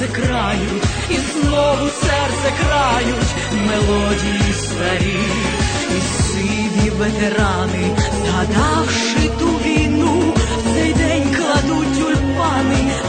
серце крають, і знову серце крають мелодії старі, і сиві ветерани, згадавши ту війну, в цей день кладуть тюльпани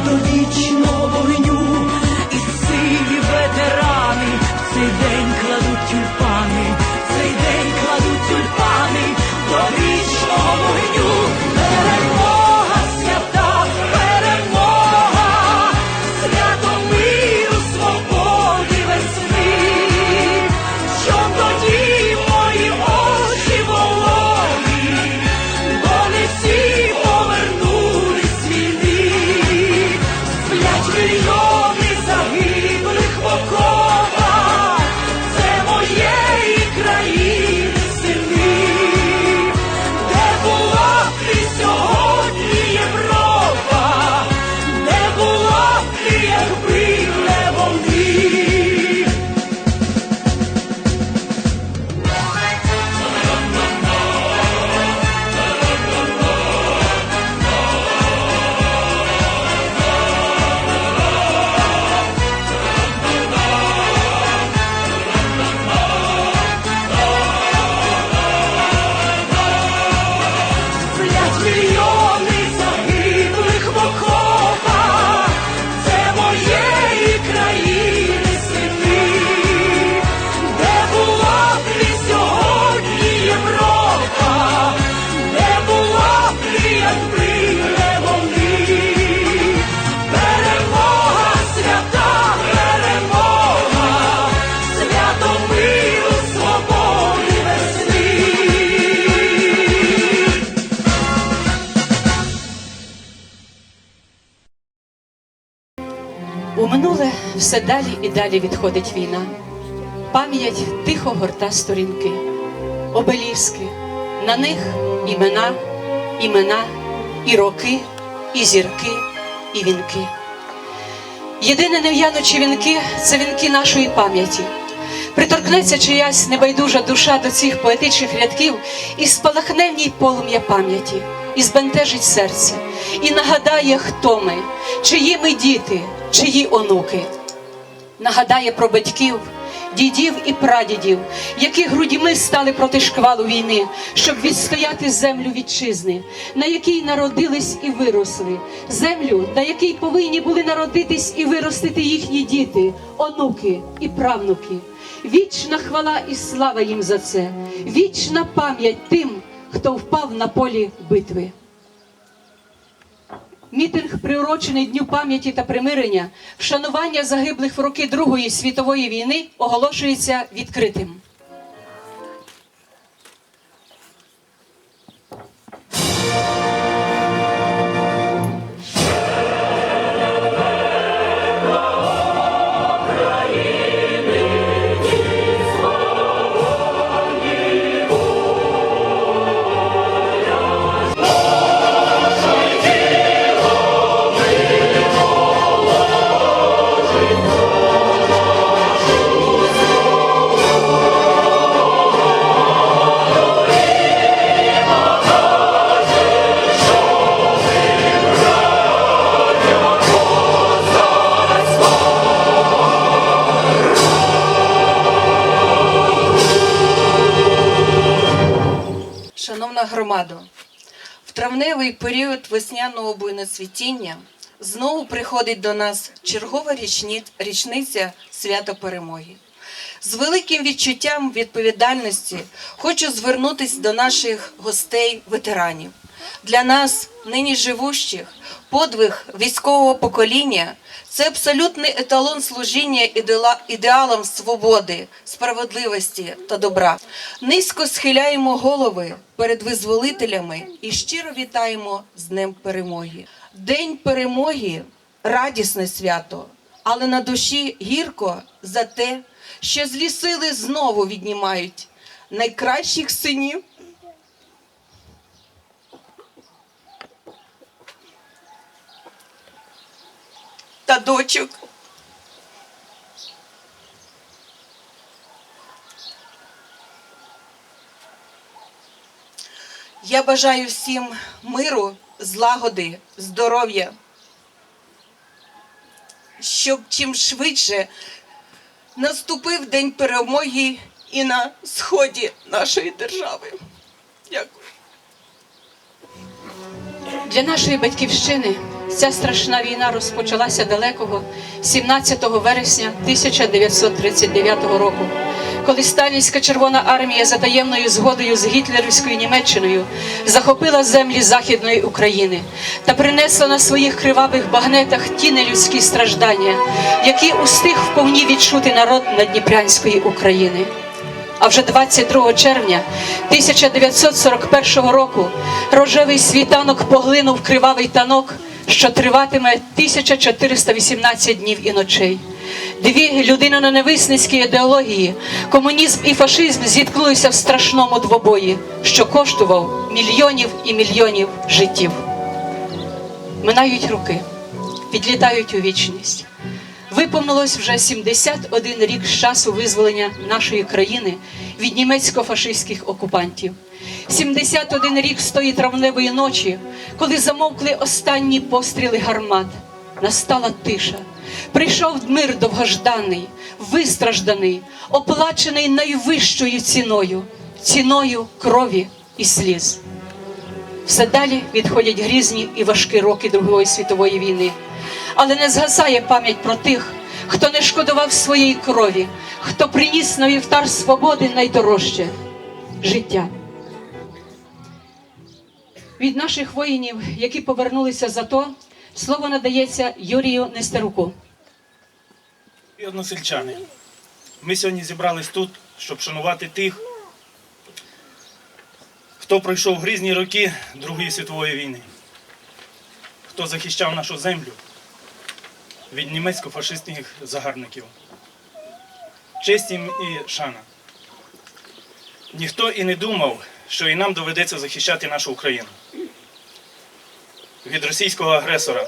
все далі і далі відходить війна. Пам'ять тихо горта сторінки, обеліски, на них імена, імена, і роки, і зірки, і вінки. Єдине нев'янучі вінки це вінки нашої пам'яті. Приторкнеться чиясь небайдужа душа до цих поетичних рядків і спалахне в ній полум'я пам'яті, і збентежить серце, і нагадає, хто ми, чиї ми діти, чиї онуки. Нагадає про батьків, дідів і прадідів, які грудьми стали проти шквалу війни, щоб відстояти землю вітчизни, на якій народились і виросли, землю, на якій повинні були народитись і виростити їхні діти, онуки і правнуки. Вічна хвала і слава їм за це, вічна пам'ять тим, хто впав на полі битви мітинг приурочений дню пам'яті та примирення, вшанування загиблих в роки Другої світової війни оголошується відкритим. Thank. Період весняного буйноцвітіння знову приходить до нас чергова річниця свята перемоги. З великим відчуттям відповідальності хочу звернутися до наших гостей, ветеранів. Для нас, нині живущих, подвиг військового покоління це абсолютний еталон служіння ідеалам свободи, справедливості та добра. Низько схиляємо голови перед визволителями і щиро вітаємо з Днем Перемоги. День перемоги радісне свято, але на душі гірко за те, що злі сили знову віднімають найкращих синів та дочок. Я бажаю всім миру, злагоди, здоров'я, щоб чим швидше наступив день перемоги і на сході нашої держави. Дякую. Для нашої батьківщини ця страшна війна розпочалася далекого 17 вересня 1939 року, коли Сталінська Червона армія за таємною згодою з гітлерівською Німеччиною захопила землі Західної України та принесла на своїх кривавих багнетах ті нелюдські страждання, які устиг вповні відчути народ Надніпрянської України. А вже 22 червня 1941 року рожевий світанок поглинув кривавий танок, що триватиме 1418 днів і ночей. Дві невисницькій ідеології, комунізм і фашизм зіткнулися в страшному двобої, що коштував мільйонів і мільйонів життів. Минають руки, відлітають у вічність. Виповнилось вже 71 рік з часу визволення нашої країни від німецько-фашистських окупантів. 71 рік з тої травневої ночі, коли замовкли останні постріли гармат. Настала тиша. Прийшов мир довгожданий, вистражданий, оплачений найвищою ціною, ціною крові і сліз. Все далі відходять грізні і важкі роки Другої світової війни. Але не згасає пам'ять про тих, хто не шкодував своєї крові, хто приніс на вівтар свободи найдорожче життя. Від наших воїнів, які повернулися за то, слово надається Юрію Нестеруку. Односельчани, ми сьогодні зібрались тут, щоб шанувати тих, хто пройшов грізні роки Другої світової війни, хто захищав нашу землю від німецько-фашистських загарбників. Честь їм і шана. Ніхто і не думав, що і нам доведеться захищати нашу Україну від російського агресора.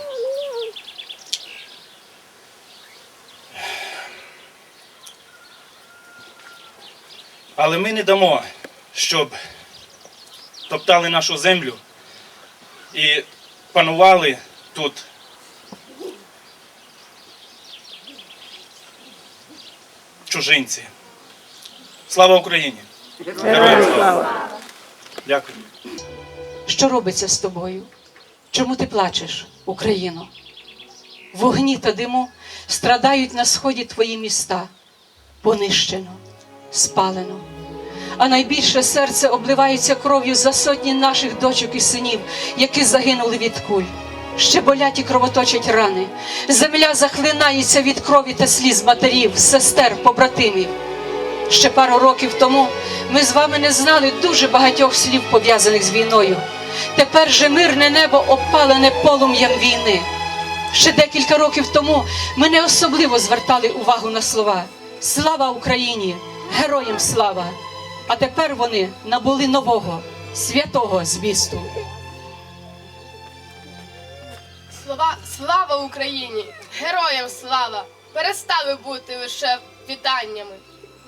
Але ми не дамо, щоб топтали нашу землю і панували тут. Чужинці. Слава Україні! Героям слава! Дякую. Що робиться з тобою? Чому ти плачеш, Україно? Вогні та диму страдають на сході твої міста, понищено, спалено. А найбільше серце обливається кров'ю за сотні наших дочок і синів, які загинули від куль. Ще болять і кровоточать рани. Земля захлинається від крові та сліз матерів, сестер, побратимів. Ще пару років тому ми з вами не знали дуже багатьох слів, пов'язаних з війною. Тепер же мирне небо опалене полум'ям війни. Ще декілька років тому ми не особливо звертали увагу на слова Слава Україні! Героям слава! А тепер вони набули нового святого змісту. Слова слава Україні! Героям слава! Перестали бути лише вітаннями.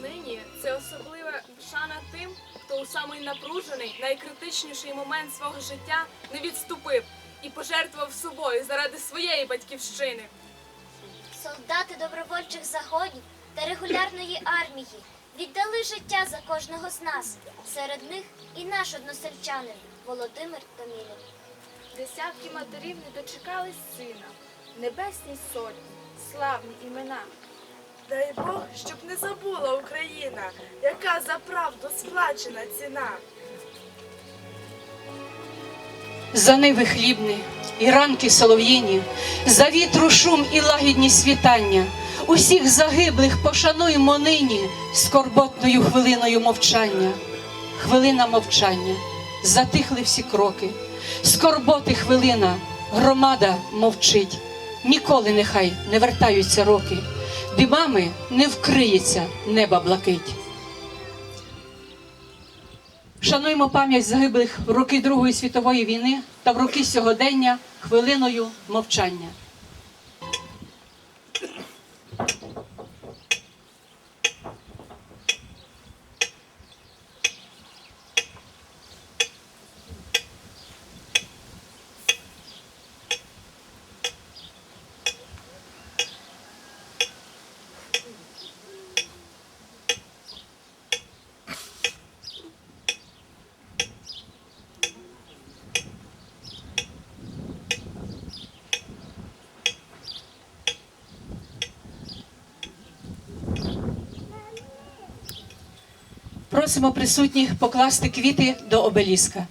Нині це особлива шана тим, хто у самий напружений, найкритичніший момент свого життя не відступив і пожертвував собою заради своєї батьківщини. солдати добровольчих загонів та регулярної армії, віддали життя за кожного з нас. Серед них і наш односельчанин Володимир Томілін. Десятки матерів не дочекались сина, небесні сотні, славні імена. Дай Бог, щоб не забула Україна, яка за правду сплачена ціна. За ниви хлібні і ранки солов'їні, за вітру шум і лагідні світання. Усіх загиблих пошануймо нині скорботною хвилиною мовчання. Хвилина мовчання, затихли всі кроки. Скорботи хвилина, громада мовчить. Ніколи нехай не вертаються роки. Димами не вкриється неба блакить. Шануємо пам'ять загиблих в роки Другої світової війни та в роки сьогодення хвилиною мовчання. Просимо присутніх покласти квіти до обеліска.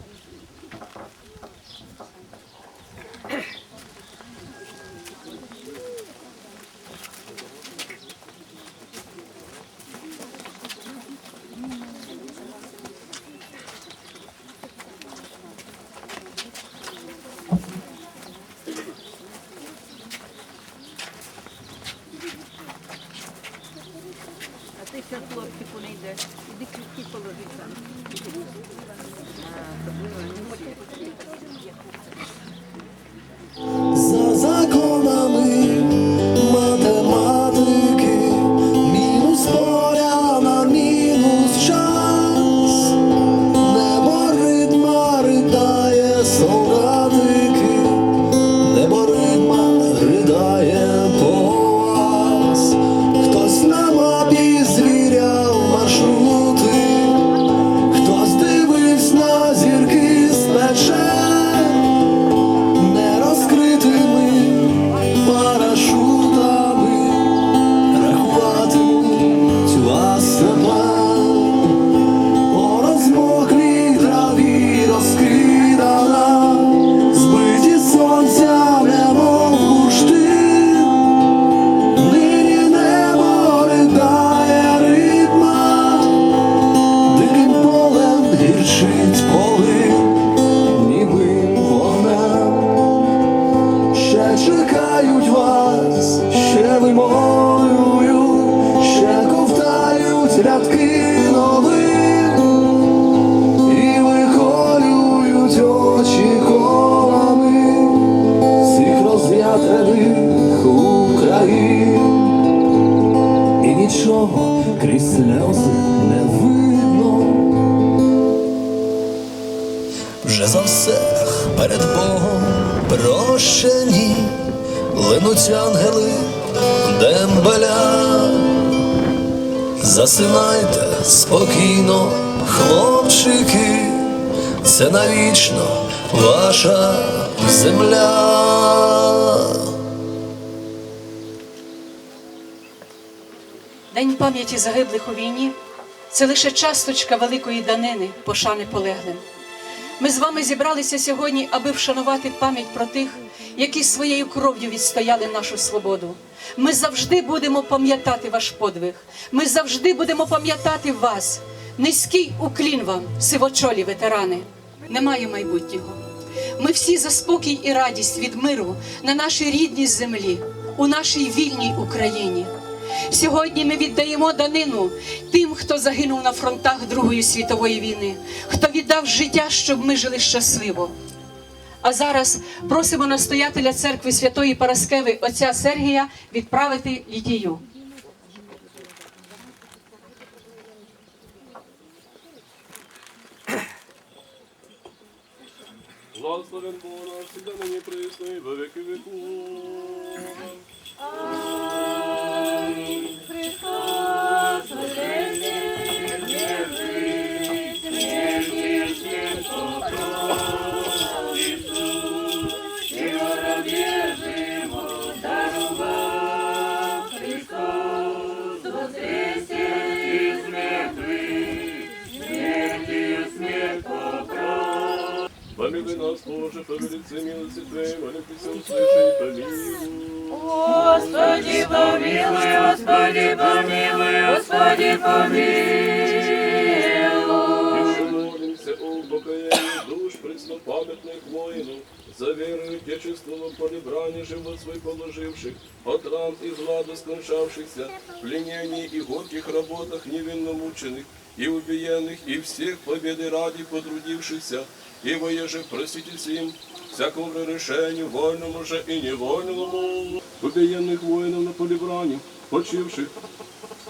Спокійно, хлопчики, це навічно ваша земля. День пам'яті загиблих у війні це лише часточка великої данини пошани полеглим. Ми з вами зібралися сьогодні, аби вшанувати пам'ять про тих, які своєю кров'ю відстояли нашу свободу. Ми завжди будемо пам'ятати ваш подвиг. Ми завжди будемо пам'ятати вас. Низький уклін вам, сивочолі ветерани. Немає майбутнього. Ми всі за спокій і радість від миру на нашій рідній землі, у нашій вільній Україні. Сьогодні ми віддаємо данину тим, хто загинув на фронтах Другої світової війни, хто віддав життя, щоб ми жили щасливо. А зараз просимо настоятеля церкви Святої Параскеви отця Сергія відправити літію. Благословен Бог наш, всегда и во веки веков. Боже, по велице милости Твоей, молитесь, услыши и помилуй. Господи, помилуй, Господи, помилуй, Господи, помилуй. Еще молимся о упокоении душ преснопамятных воинов, за верою отечеством полебрани живот свой положивших, от ран и злада скончавшихся, пленений и горьких работах невинно мученых, и убиенных, и всех победы ради потрудившихся, и воеже простите им всякому решению, вольному же и невольному, убиенных воинов на полебрани, почивших,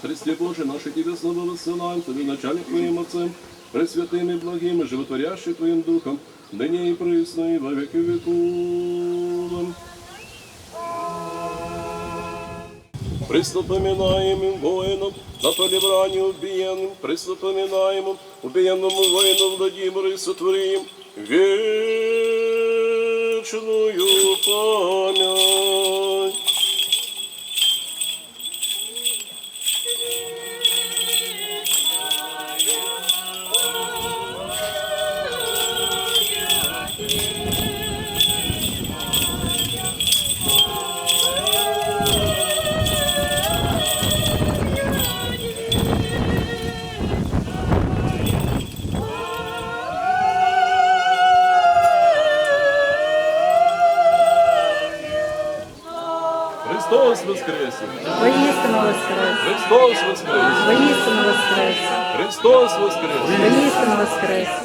Христе Боже, наши Тебе снова высылаем, Тебе начальник Твоим Отцем, пресвятым и благим, и животворящий Твоим Духом, ныне и присно, и во веки веков. Преступоминаемым воинам, на полебрании убиенным, преступоминаемым, убиенному воину Владимиру и сотворим вечную память. Христос Воскрес! воскрес.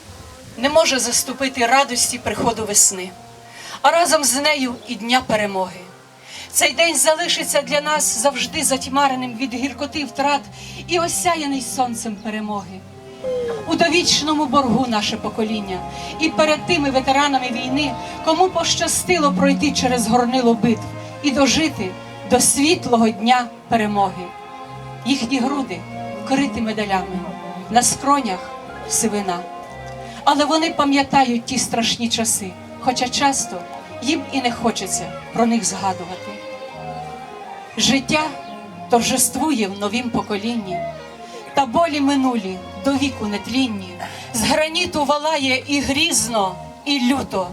не може заступити радості приходу весни, а разом з нею і дня перемоги. Цей день залишиться для нас завжди затьмареним від гіркоти втрат і осяяний сонцем перемоги. У довічному боргу наше покоління і перед тими ветеранами війни, кому пощастило пройти через горнило битв і дожити до світлого дня перемоги. Їхні груди вкриті медалями, на скронях сивина. Але вони пам'ятають ті страшні часи, хоча часто їм і не хочеться про них згадувати. Життя торжествує в новім поколінні, та болі минулі до віку нетлінні, з граніту валає і грізно, і люто.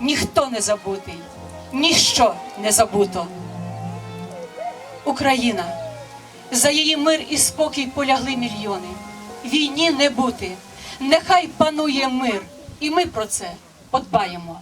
Ніхто не забутий, ніщо не забуто. Україна, за її мир і спокій полягли мільйони. Війні не бути, нехай панує мир, і ми про це подбаємо.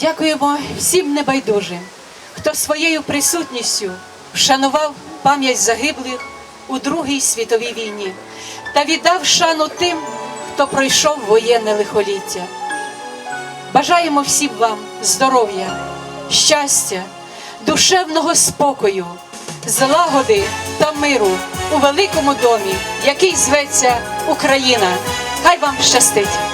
Дякуємо всім небайдужим, хто своєю присутністю вшанував пам'ять загиблих у Другій світовій війні та віддав шану тим, хто пройшов воєнне лихоліття. Бажаємо всім вам здоров'я, щастя, душевного спокою, злагоди та миру у великому домі, який зветься Україна. Хай вам щастить!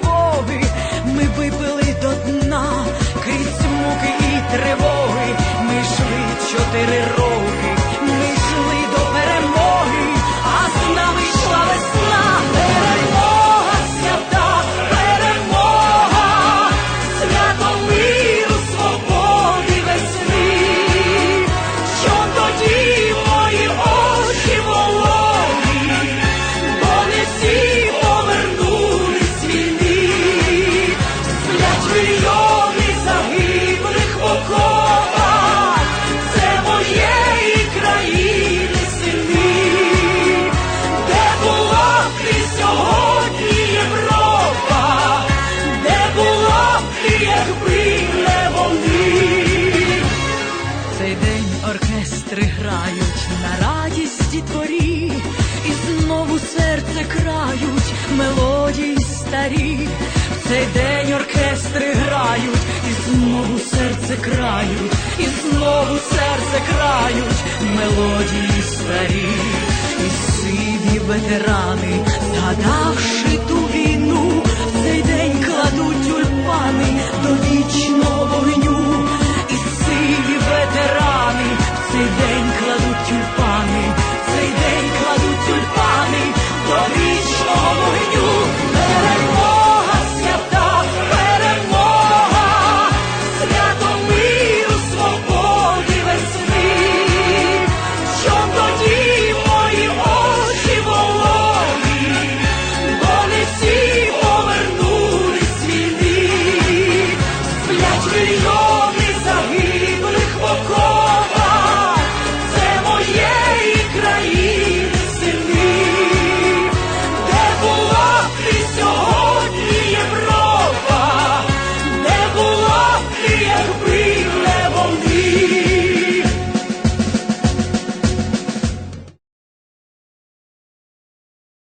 мелодій старі, в цей день оркестри грають, і знову серце крають, і знову серце крають, мелодії старі, і сиві ветерани, згадавши ту війну, в цей день кладуть тюльпани до вічного вогню, і сиві ветерани, в цей день кладуть тюльпани, в цей день.